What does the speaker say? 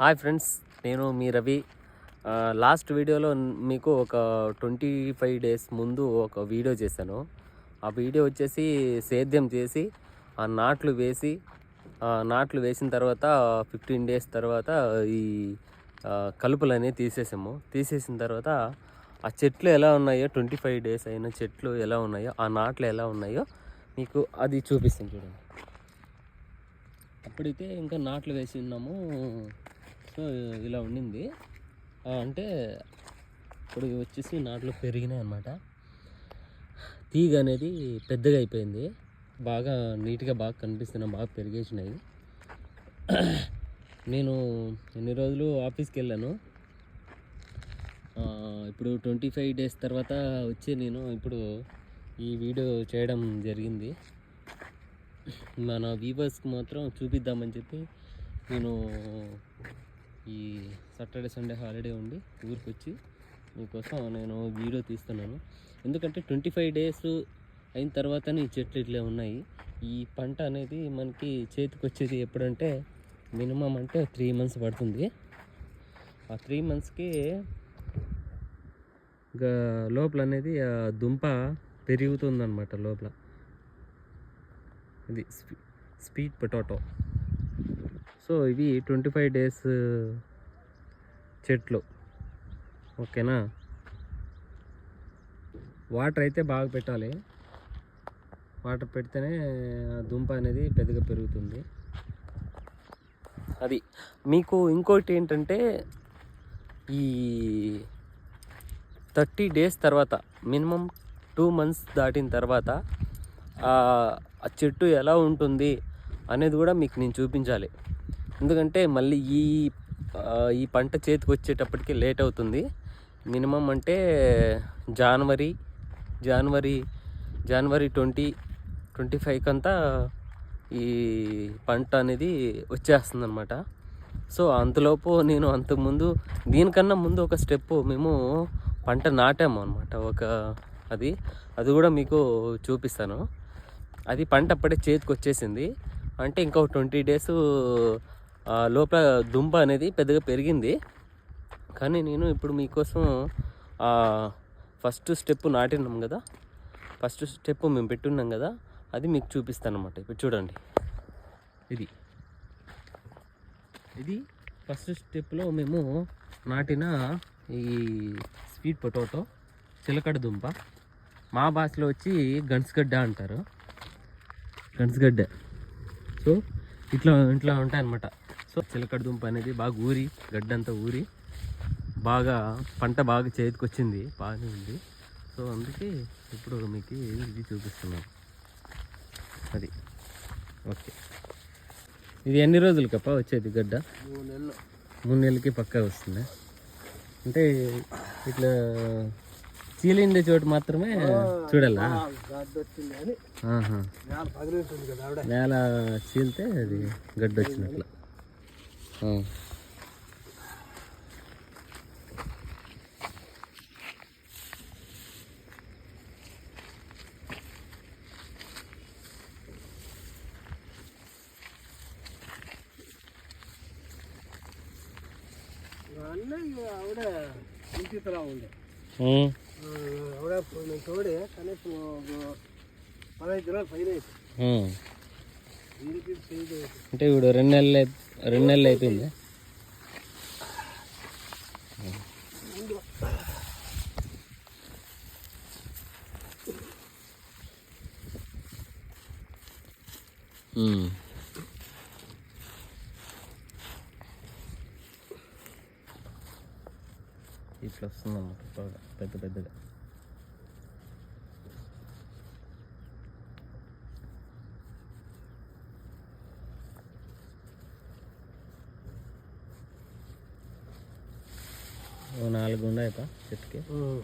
Hi friends నేను మీ Ravi. Last వీడియోలో మీకు ఒక ట్వంటీ ఫైవ్ డేస్ ముందు ఒక వీడియో చేశాను. ఆ వీడియో వచ్చేసి సేద్యం చేసి ఆ నాట్లు వేసి ఆ నాట్లు వేసిన తర్వాత ఫిఫ్టీన్ డేస్ తర్వాత ఈ కలుపులన్నీ తీసేసాము. తీసేసిన తర్వాత ఆ చెట్లు ఎలా ఉన్నాయో ట్వంటీ ఫైవ్ డేస్ అయిన చెట్లు ఎలా ఉన్నాయో ఆ నాట్లు ఎలా ఉన్నాయో మీకు అది చూపిస్తాను చూడండి. అప్పుడైతే ఇంకా నాట్లు వేసి ఉన్నాము. సో ఇలా ఉండింది. అంటే ఇప్పుడు వచ్చేసి నాట్లు పెరిగినాయి అనమాట తీగ అనేది పెద్దగా అయిపోయింది. బాగా నీట్గా బాగా కనిపిస్తున్నాయి బాగా పెరిగేసినాయి. నేను ఎన్ని రోజులు ఆఫీస్కి వెళ్ళాను. ఇప్పుడు ట్వంటీ ఫైవ్ డేస్ తర్వాత వచ్చి నేను ఇప్పుడు ఈ వీడియో చేయడం జరిగింది. మన వీవర్స్కి మాత్రం చూపిద్దామని చెప్పి నేను ఈ సాటర్డే సండే హాలిడే ఉండి ఊరికి వచ్చి మీకోసం నేను వీడియో తీస్తున్నాను. ఎందుకంటే ట్వంటీ ఫైవ్ డేస్ అయిన తర్వాతనే ఈ చెట్లు ఇట్లే ఉన్నాయి. ఈ పంట అనేది మనకి చేతికి వచ్చేది ఎప్పుడంటే మినిమం అంటే త్రీ మంత్స్ పడుతుంది. ఆ త్రీ మంత్స్కి ఇంకా లోపల అనేది ఆ దుంప పెరుగుతుందన్నమాట లోపల. ఇది స్పీ స్వీట్ పొటాటో. సో ఇవి ట్వంటీ ఫైవ్ డేస్ చెట్లు. ఓకేనా? వాటర్ అయితే బాగా పెట్టాలి. వాటర్ పెడితేనే ఆ దుంప అనేది పెద్దగా పెరుగుతుంది. అది మీకు ఇంకోటి ఏంటంటే ఈ థర్టీ డేస్ తర్వాత మినిమం టూ మంత్స్ దాటిన తర్వాత ఆ చెట్టు ఎలా ఉంటుంది అనేది కూడా మీకు నేను చూపించాలి. ఎందుకంటే మళ్ళీ ఈ ఈ పంట చేతికి వచ్చేటప్పటికి లేట్ అవుతుంది. మినిమం అంటే జనవరి జనవరి జనవరి ట్వంటీ ట్వంటీ ఫైవ్కి అంతా ఈ పంట అనేది వచ్చేస్తుంది అనమాట సో అంతలోపు నేను అంతకుముందు దీనికన్నా ముందు ఒక స్టెప్ మేము పంట నాటాము అనమాట ఒక అది అది కూడా మీకు చూపిస్తాను. అది పంట అప్పుడే చేతికి వచ్చేసింది. అంటే ఇంకో ట్వంటీ డేస్ లోపల దుంప అనేది పెద్దగా పెరిగింది. కానీ నేను ఇప్పుడు మీకోసం ఫస్ట్ స్టెప్ నాటినాం కదా. ఫస్ట్ స్టెప్ మేము పెట్టున్నాం కదా. అది మీకు చూపిస్తాను అనమాట ఇప్పుడు చూడండి. ఇది. ఇది ఫస్ట్ స్టెప్లో మేము నాటిన ఈ స్వీట్ పొటాటో చిలకడ దుంప. మా భాషలో వచ్చి గన్స్గడ్డ అంటారు. గన్స్గడ్డ సో ఇట్లా ఇట్లా ఉంటాయన్నమాట. సో చిలకడ దుంప అనేది బాగా ఊరి గడ్డంతా ఊరి బాగా పంట బాగా చేతికి వచ్చింది బాగానే ఉంది. సో అందుకే ఇప్పుడు మీకు ఇది చూపిస్తున్నాను. అది. ఓకే. ఇది ఎన్ని రోజులు కప్ప వచ్చేది గడ్డ? మూడు నెలలు. మూడు నెలలకి పక్కా వస్తుంది? అంటే ఇట్లా చీలిండే చోటు మాత్రమే చూడాలా? నేల చీలితే అది గడ్డ వచ్చినట్లు ఆ. అన్నీ ఆవిడ ఇంటితలా ఉండే ఉమ్. ఆ, ఆవిడ ఇప్పుడు నేను అంటే ఇప్పుడు రెండు నెలలు అయి- రెండు నెలలు అయిపోయింది ఉమ్. ఇట్లా వస్తుందన్నమాట బాగా పెద్ద పెద్దగా నాలుగు ఉన్నాయి పా చెట్టుకి ఉం.